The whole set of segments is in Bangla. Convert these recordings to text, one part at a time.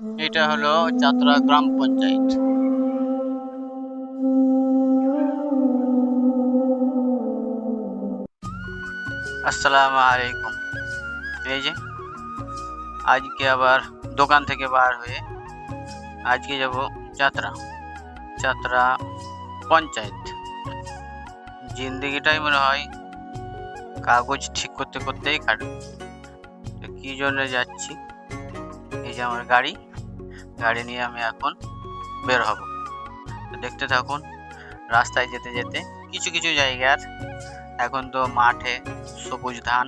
এটা হলো যাত্রা গ্রাম পঞ্চায়েত। আসসালামু আলাইকুম। এই যে, আজকে আবার দোকান থেকে বার হয়ে আজকে যাব যাত্রা যাত্রা পঞ্চায়েত। জিন্দিগিটাই মনে হয় কাগজ ঠিক করতে করতেই কাটবে কী জন্য যাচ্ছি? এই যে আমার গাড়ি গাড়ি নিয়ে আমি এখন বের হব। দেখতে থাকুন, রাস্তায় যেতে যেতে কিছু কিছু জায়গার এখন তো মাঠে সবুজ ধান,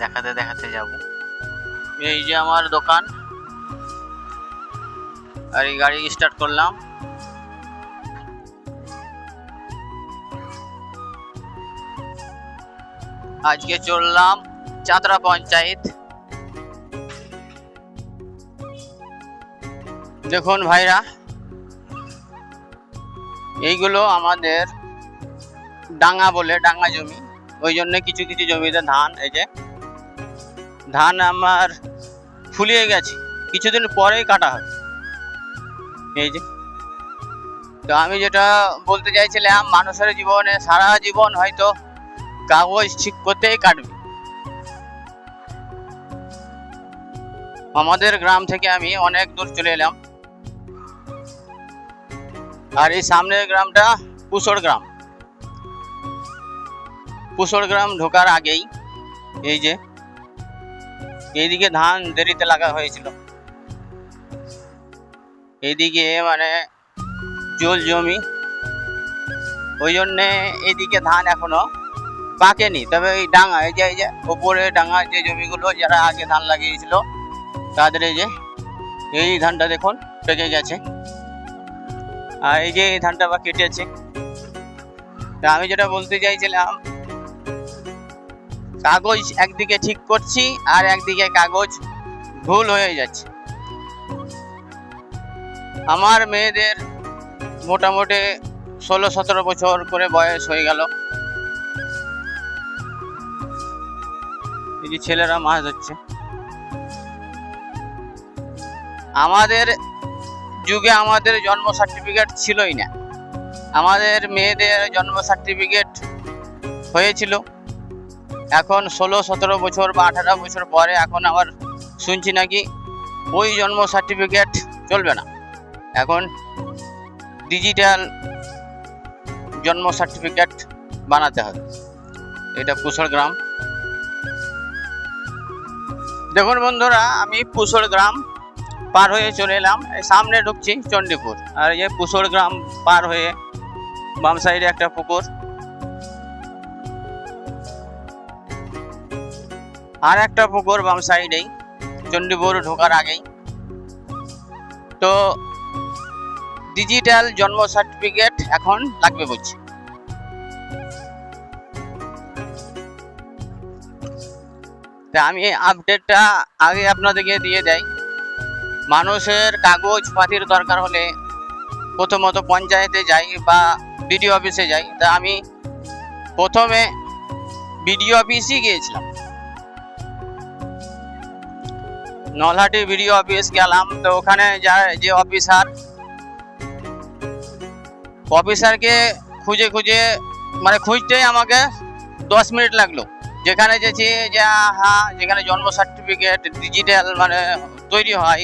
দেখাতে দেখাতে যাব। এই যে আমার দোকান। আর এই গাড়ি স্টার্ট করলাম। আজকে চললাম চাতরা পঞ্চায়েত। দেখুন ভাইরা, এইগুলো আমাদের ডাঙ্গা বলে, ডাঙ্গা জমি। ওই জন্য কিছু কিছু জমিতে ধান, এই যে ধান আমার ফুলিয়ে গেছে। কিছুদিন পরেই কাটা হবে এই যে। তো আমি যেটা বলতে চাইছিলাম, মানুষের জীবনে সারা জীবন হয়তো কাগজ ঠিক করতেই কাটবে। আমাদের গ্রাম থেকে আমি অনেক দূর চলে এলাম। আর এই সামনের গ্রামটা পুষড় গ্রাম। পুষড় গ্রাম ঢোকার আগেই এই যে, এইদিকে ধান দেরিতে লাগা হয়েছিল। এইদিকে মানে জল জমি। ওই জন্যে এইদিকে ধান এখনও পাকেনি। তবে এই ডাঙা, এই যে এই যে ওপরে ডাঙা যে জমিগুলো যারা আগে ধান লাগিয়েছিল, তাদের এই যে, এই ধানটা দেখুন পেকে গেছে। আর এই যে এই ধানটা বা কেটেছে আমি যেটা বলতে চাইছিলাম, কাগজ একদিকে ঠিক করছি আর একদিকে কাগজ ভুল হয়ে যাচ্ছে। আমার মেয়েদের মোটামুটি ষোলো সতেরো বছর করে বয়স হয়ে গেল। এই যে ছেলেরা মাছ ধরছে আমাদের যুগে আমাদের জন্ম সার্টিফিকেট ছিলই না। আমাদের মেয়েদের জন্ম সার্টিফিকেট হয়েছিল। এখন ষোলো, সতেরো বছর বা আঠারো বছর পরে এখন আবার শুনছি নাকি ওই জন্ম সার্টিফিকেট চলবে না। এখন ডিজিটাল জন্ম সার্টিফিকেট বানাতে হবে। এটা পুষড় গ্রাম। দেখুন বন্ধুরা, আমি পুষড় গ্রাম পার হয়ে চলে এলাম। এই সামনে ঢুকছি চণ্ডীপুর। আর এই পুষড় গ্রাম পার হয়ে বাম সাইডে একটা পুকুর। আর একটা পুকুর বাম সাইডেই, চণ্ডীপুর ঢোকার আগেই। তো ডিজিটাল জন্ম সার্টিফিকেট এখন লাগবে বলছে। তা আমি আপডেটটা আগে আপনাদেরকে দিয়ে দেই। মানুষের কাগজ পাতির দরকার হলে প্রথমত পঞ্চায়েতে যাই বা বিডিও অফিসে যাই। তা আমি প্রথমে বিডিও অফিসই গিয়েছিলাম। নলহাটি বিডিও অফিস গেলাম। তো ওখানে যায় যে অফিসার, অফিসারকে খুঁজে খুঁজে মানে খুঁজতেই আমাকে দশ মিনিট লাগল। যেখানে যেছি যে হ্যাঁ যেখানে জন্ম সার্টিফিকেট ডিজিটাল মানে তৈরি হয়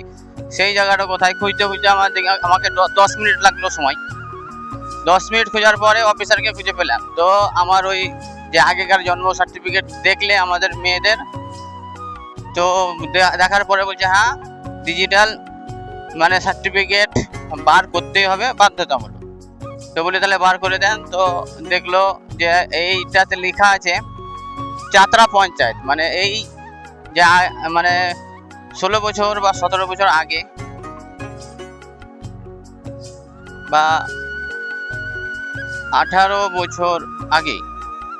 সেই জায়গাটা কোথায়? খুঁজতে খুঁজতে আমার আমাকে দশ মিনিট লাগল সময়। দশ মিনিট খোঁজার পরে অফিসারকে খুঁজে পেলাম। তো আমার ওই যে আগেকার জন্ম সার্টিফিকেট দেখলে আমাদের মেয়েদের, তো দেখার পরে বলছে হ্যাঁ ডিজিটাল মানে সার্টিফিকেট বার করতেই হবে বাধ্যতামূলক। তো বলে, তাহলে বার করে দেন। তো দেখল যে এইটাতে লেখা আছে, চাতরা পঞ্চায়েত। মানে এই যে মানে ষোলো বছর বা সতেরো বছর আগে বা আঠারো বছর আগে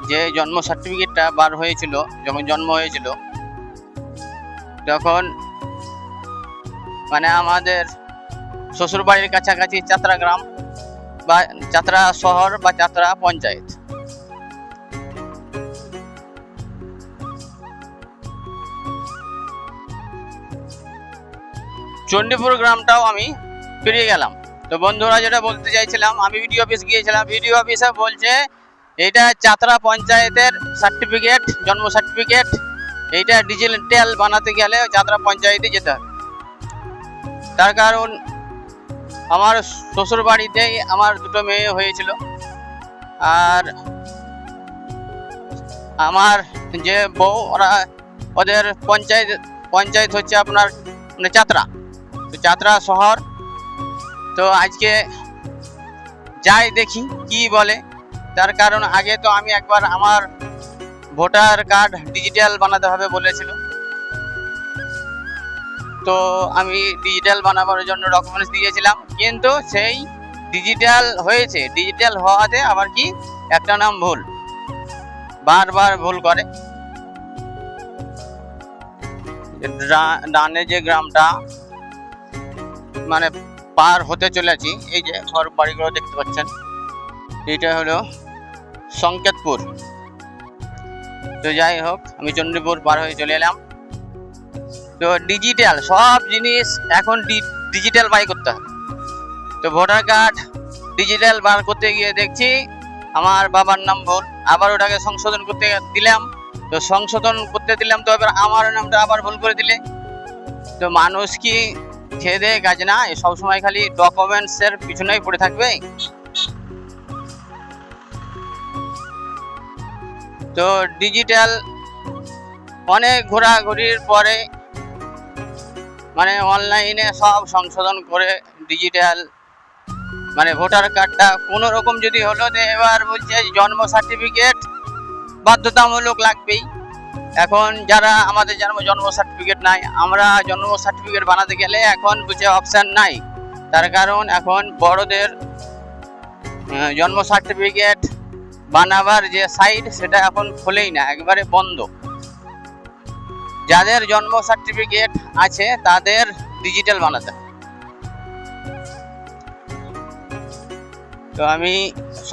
যে জন্ম সার্টিফিকেটটা বার হয়েছিল, যখন জন্ম হয়েছিল, তখন মানে আমাদের শ্বশুরবাড়ির কাছাকাছি চাতরা গ্রাম বা চাতরা শহর বা চাতরা পঞ্চায়েত। চণ্ডীপুর গ্রামটাও আমি পেরিয়ে গেলাম। তো বন্ধুরা, যেটা বলতে চাইছিলাম, আমি ভিডিও অফিস গিয়েছিলাম। ভিডিও অফিসে বলছে, এটা চাতরা পঞ্চায়েতের সার্টিফিকেট জন্ম সার্টিফিকেট এইটা ডিজিটাল বানাতে গেলে চাতরা পঞ্চায়েতে যেতে হবে। তার কারণ, আমার শ্বশুর বাড়িতেই আমার দুটো মেয়ে হয়েছিল। আর আমার যে বউ, ওরা ওদের পঞ্চায়েত পঞ্চায়েত হচ্ছে আপনার মানে চাতরা। তো চাতরা শহর। তো আজকে যাই দেখি কি বলে। তার কারণ আগে তো আমি একবার আমার ভোটার কার্ড ডিজিটাল বানাতে হবে বলেছিল। তো আমি ডিজিটাল বানাবার জন্য ডকুমেন্টস দিয়েছিলাম। কিন্তু সেই ডিজিটাল হয়েছে। ডিজিটাল হওয়াতে আবার কি? একটা নাম ভুল। বারবার ভুল করে। ডানে যে গ্রামটা মানে পার হতে চলেছি। এই যে ঘর বাড়িগুলো দেখতে পাচ্ছেন। এটা হলো সংকেতপুর। তো যাই হোক, আমি চণ্ডীপুর পার হয়ে চলে এলাম। তো ডিজিটাল সব জিনিস এখন ডিজিটাল বাই করতে হবে। তো ভোটার কার্ড ডিজিটাল বার করতে গিয়ে দেখছি আমার বাবার নাম ভুল আবার ওটাকে সংশোধন করতে দিলাম। তো সংশোধন করতে দিলাম তো এবার আমার নামটা আবার ভুল করে দিলে। তো মানুষ কি খেয়ে দেয়ে কাজ না। সবসময় খালি ডকুমেন্টসের পিছনেই পড়ে থাকবে। তো ডিজিটাল অনেক ঘোরাঘুরির পরে মানে অনলাইনে সব সংশোধন করে ডিজিটাল মানে ভোটার কার্ডটা কোনো রকম যদি হলো, তো এবার বলছে জন্ম সার্টিফিকেট বাধ্যতামূলক লাগবেই। এখন যারা আমাদের জন্ম জন্ম সার্টিফিকেট নাই, আমরা জন্ম সার্টিফিকেট বানাতে গেলে এখন বুঝে অপশান নাই। তার কারণ এখন বড়দের জন্ম সার্টিফিকেট বানাবার যে সাইট সেটা এখন খোলেই না, একবারে বন্ধ। যাদের জন্ম সার্টিফিকেট আছে, তাদের ডিজিটাল বানাতে তো আমি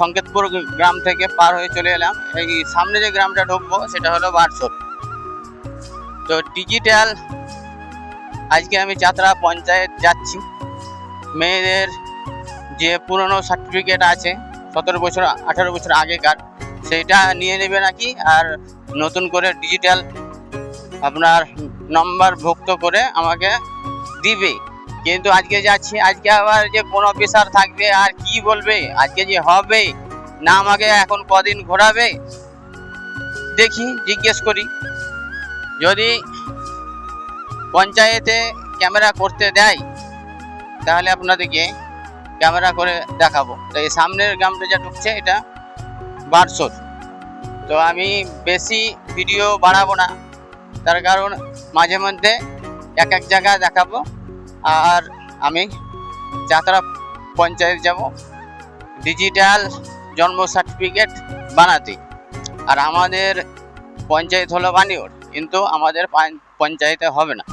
সংকেতপুর গ্রাম থেকে পার হয়ে চলে এলাম। এই সামনে যে গ্রামটা ঢুকবো, সেটা হলো বারসোর। তো ডিজিটাল আজকে আমি চাতরা পঞ্চায়েত যাচ্ছি। মেয়েদের যে পুরনো সার্টিফিকেট আছে, সতেরো বছর, আঠারো বছর আগেকার, সেইটা নিয়ে নেবে নাকি? আর নতুন করে ডিজিটাল আপনার নম্বর ভুক্ত করে আমাকে দিবে। কিন্তু আজকে যাচ্ছি, আজকে আবার যে কোন অফিসার থাকবে, আর কি বলবে? আজকে যে হবে, না আমাকে এখন কদিন ঘোরাবে? দেখি, জিজ্ঞেস করি। যদি পঞ্চায়েতে ক্যামেরা করতে দেয়, তাহলে আপনাদেরকে ক্যামেরা করে দেখাবো। তো এই সামনের গ্রামটা যা ঢুকছে, এটা বারশোর তো আমি বেশি ভিডিও বাড়াবো না, তার কারণ মাঝে মধ্যে এক এক জায়গায় দেখাবো, আর আমি যাত্রা পঞ্চায়েত যাব ডিজিটাল জন্ম সার্টিফিকেট বানাতে। আর আমাদের পঞ্চায়েত হলো বানিওর। কিন্তু আমাদের পঞ্চায়েতে হবে না।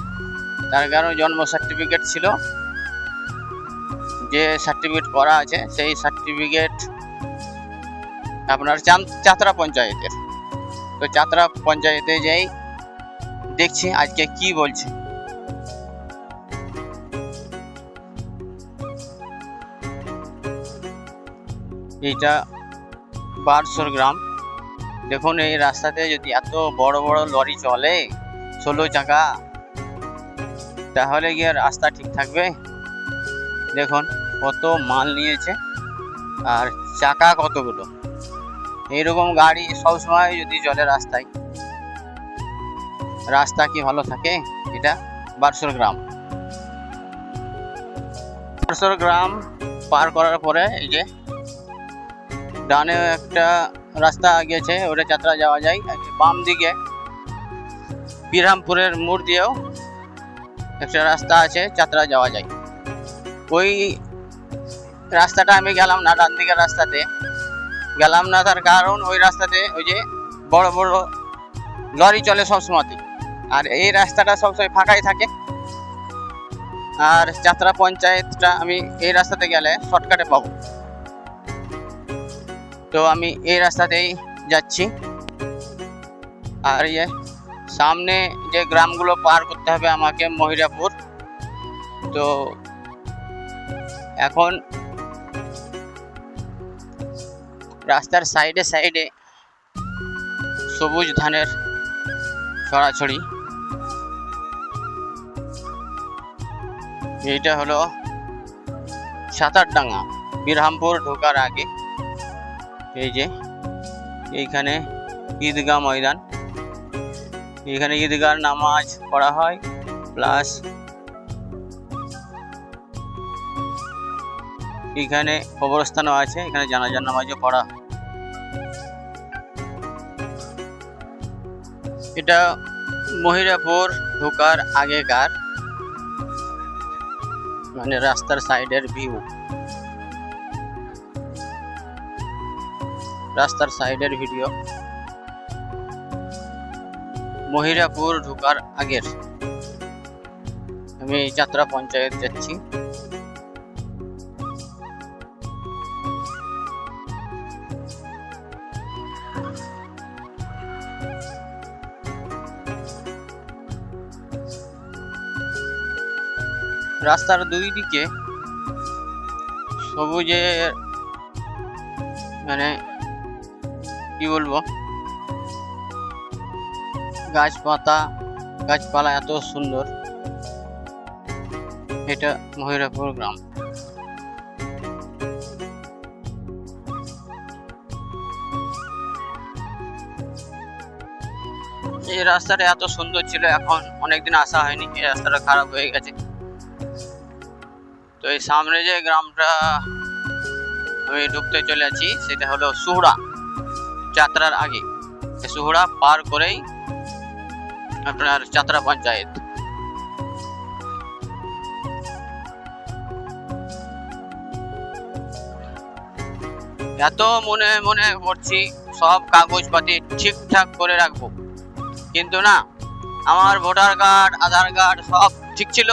তার কারণ জন্ম সার্টিফিকেট ছিল। যে সার্টিফিকেট করা আছে, সেই সার্টিফিকেট আপনার চাতরা পঞ্চায়েতের। তো চাতরা পঞ্চায়েতে যাই দেখছি আজকে কি বলছে। এইটা বারসোর গ্রাম। দেখুন, এই রাস্তাতে যদি এত বড় বড় লরি চলে, ষোলো চাকা, তাহলে গিয়ে রাস্তা ঠিক থাকবে? দেখুন, কত মাল নিয়েছে, আর চাকা কতগুলো। এইরকম গাড়ি সবসময় যদি চলে রাস্তায়, রাস্তা কি ভালো থাকে? এটা বারসোর গ্রাম। বারসোর গ্রাম পার করার পরে এই যে ডানে একটা রাস্তা গেছে ওটা যাত্রা যাওয়া যায়, বাম দিকে। বিরামপুরের মোড় দিয়েও একটা রাস্তা আছে, যাত্রা যাওয়া যায়। ওই রাস্তাটা আমি গেলাম না, ডান দিকের রাস্তাতে। গেলাম না তার কারণ ওই রাস্তাতে ওই যে বড় বড় লরি চলে সবসময়তে। আর এই রাস্তাটা সবসময় ফাঁকাই থাকে। আর যাত্রা পঞ্চায়েতটা আমি এই রাস্তাতে গেলে শর্টকাটে পাবো। তো আমি এই রাস্তাতেই যাচ্ছি। আর ইয়ে সামনে যে গ্রামগুলো পার করতে হবে আমাকে, মহিরাপুর। তো এখন রাস্তার সাইডে সাইডে সবুজ ধানের ছড়াছড়ি এইটা হলো সাঁতারডাঙ্গা, বিরহামপুর ঢোকার আগে। এই যে, এইখানে ঈদগাহ ময়দান এখানে ঈদগাহ নামাজ পড়া হয় প্লাস এখানে কবরস্থানও আছে, এখানে জানাজার নামাজও পড়া। এটা মহিরাপুর ঢোকার আগেকার মানে রাস্তার সাইডের ভিউ রাস্তার সাইডের ভিডিও। মহিরাপুর ঢোকার আগের। আমি যাত্রা পঞ্চায়েত যাচ্ছি। রাস্তার দুই দিকে সবুজে মানে কি বলব? গাছপাতা, গাছপালা এত সুন্দর। এটা মহিরাপুর গ্রাম। এই রাস্তাটা এত সুন্দর ছিল, এখন অনেকদিন আসা হয়নি। এই রাস্তাটা খারাপ হয়ে গেছে। তো এই সামনে যে গ্রামটা আমি ঢুকতে চলে আছি সেটা হলো সুহড়া যাত্রার আগে সুহড়া পার করেই আপনার যাত্রা পঞ্চায়েত। এত মনে মনে করছি সব কাগজপাতি ঠিকঠাক করে রাখব। কিন্তু না, আমার ভোটার কার্ড, আধার কার্ড সব ঠিক ছিল।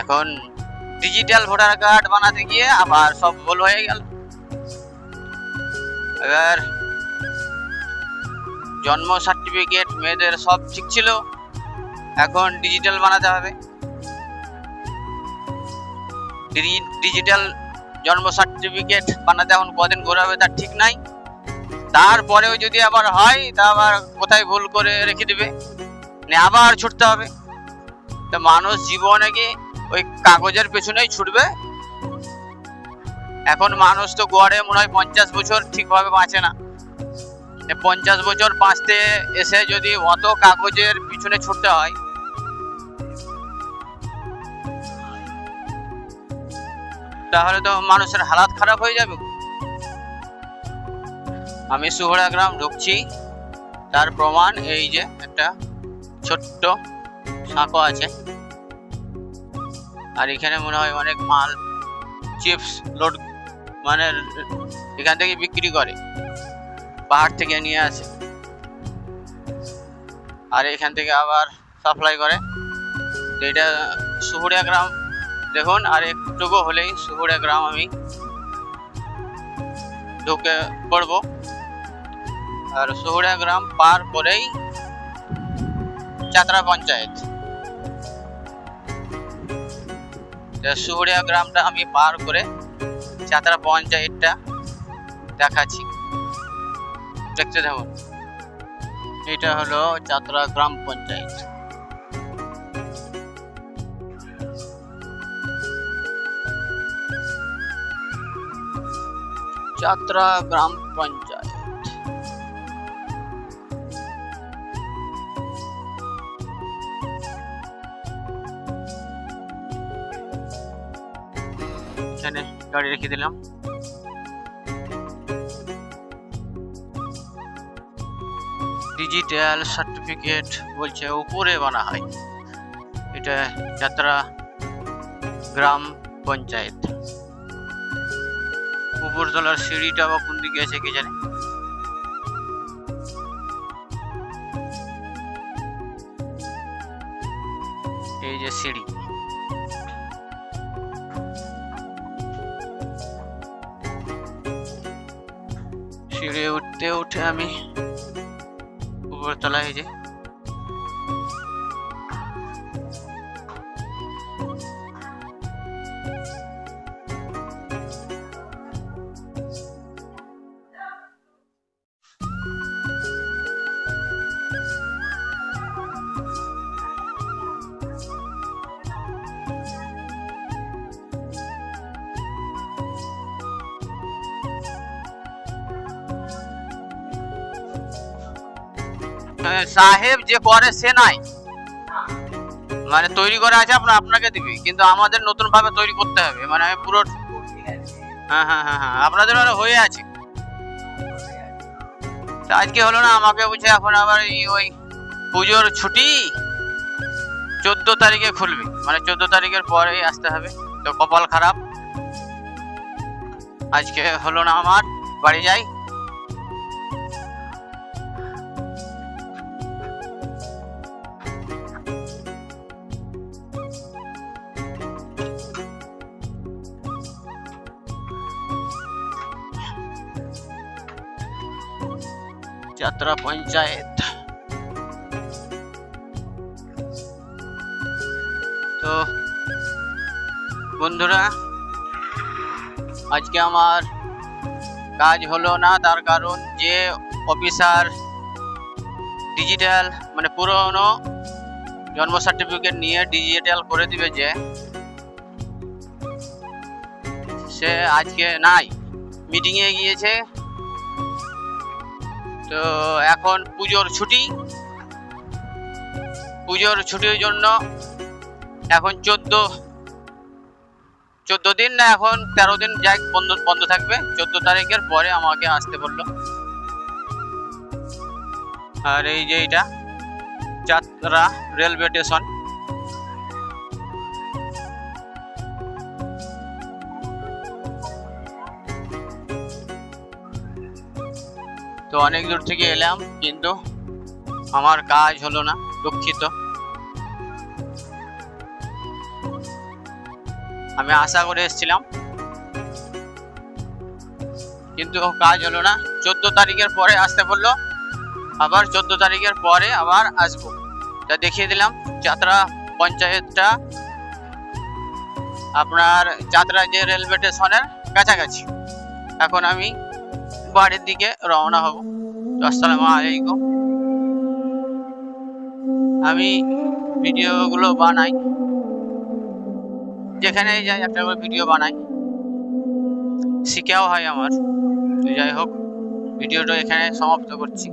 এখন ডিজিটাল ভোটার কার্ড বানাতে গিয়ে আবার সব ভুল হয়ে গেল। এবার জন্ম সার্টিফিকেট মেয়েদের সব ঠিক ছিল। এখন ডিজিটাল বানাতে হবে। ডিজিটাল জন্ম সার্টিফিকেট বানাতে এখন কদিন ঘোরাবে তার ঠিক নাই। তারপরেও যদি আবার হয়, তা আবার কোথায় ভুল করে রেখে দেবে। মানে আবার ছুটতে হবে। তো মানুষ জীবনে কি ওই কাগজের পেছনেই ছুটবে? এখন মানুষ তো গড়ে মনে হয় পঞ্চাশ বছর ঠিকভাবে বাঁচে না। পঞ্চাশ বছর বাঁচতে এসে যদি অত কাগজের পিছনে ছুটতে হয়। তাহলে তো মানুষের হালাত খারাপ হয়ে যাবে। আমি সুহরা গ্রাম ঢুকছি। তার প্রমাণ এই যে একটা ছোট্ট সাঁকো আছে। আর এখানে মনে হয় অনেক মাল, চিপস, লোড মানে এখান থেকে বিক্রি করে। পাহাড় থেকে নিয়ে আসে। আর এখান থেকে আবার সাপ্লাই করে। এটা সুহুড়িয়া গ্রাম। দেখুন, আর একটুকু হলেই সুহুড়িয়া গ্রাম আমি ঢুকে পড়ব। আর সুহুড়িয়া গ্রাম পার করেই চাতরা পঞ্চায়েত। সুহুড়িয়া গ্রামটা আমি পার করে চাতরা পঞ্চায়েতটা দেখাচ্ছি। দেখতে থাকুন। এটা হলো চাতরা গ্রাম পঞ্চায়েত। চাতরা গ্রাম পঞ্চায়েত। এখানে গাড়ি রেখে দিলাম। ডিজিটাল সার্টিফিকেট বলছে উপরে বানা হয়। এটা যাত্রা গ্রাম পঞ্চায়েত। উপরতলার সিঁড়িটা বা কোন দিকে আছে কে জানে? এই যে সিঁড়ি। সিঁড়ি উঠতে উঠে আমি উপরতলায় এই যে সাহেব যে করে সে নাই। মানে তৈরি করা আছে আপনার আপনাকে দিবে, কিন্তু আমাদের নতুন ভাবে তৈরি করতে হবে। মানে আমি পুরো হ্যাঁ হ্যাঁ হ্যাঁ হ্যাঁ আপনাদের ওরা হয়ে আছে। আজকে হলো না, আমাকে বলছে এখন আবার ওই পুজোর ছুটি। চোদ্দ তারিখে খুলবে। মানে চোদ্দ তারিখের পরেই আসতে হবে। তো কপাল খারাপ। আজকে হলো না আমার, বাড়ি যাই। যাত্রা পঞ্চায়েত। তো, বন্ধুরা, আজকে আমার কাজ হলো না, তার কারণ যে অফিসার ডিজিটাল মানে পুরনো জন্ম সার্টিফিকেট নিয়ে ডিজিটাল করে দিবে যে, সে আজকে নাই। মিটিংয়ে গিয়েছে তো এখন পুজোর ছুটি। পুজোর ছুটির জন্য এখন চোদ্দ চোদ্দ দিন না এখন তেরো দিন যাই বন্ধ বন্ধ থাকবে। চোদ্দ তারিখের পরে আমাকে আসতে বলল। আর এই যে এটা, যাত্রা রেলওয়ে স্টেশন। তো অনেক দূর থেকে এলাম, কিন্তু আমার কাজ হলো না, দুঃখিত। আমি আশা করে এসেছিলাম, কিন্তু কাজ হলো না। চোদ্দ তারিখের পরে আসতে বলল, আবার চোদ্দ তারিখের পরে আবার আসব। তা দেখিয়ে দিলাম, যাত্রা পঞ্চায়েতটা আপনার যাত্রা যে রেলওয়ে স্টেশনের কাছাকাছি। এখন আমি বাড়ির দিকে রওনা হব। আসসালামু আলাইকুম। আমি ভিডিওগুলো বানাই। যেখানে যাই একটা করে ভিডিও বানাই। শিখাও হয় আমার। যাই হোক, ভিডিওটা এখানে সমাপ্ত করছি।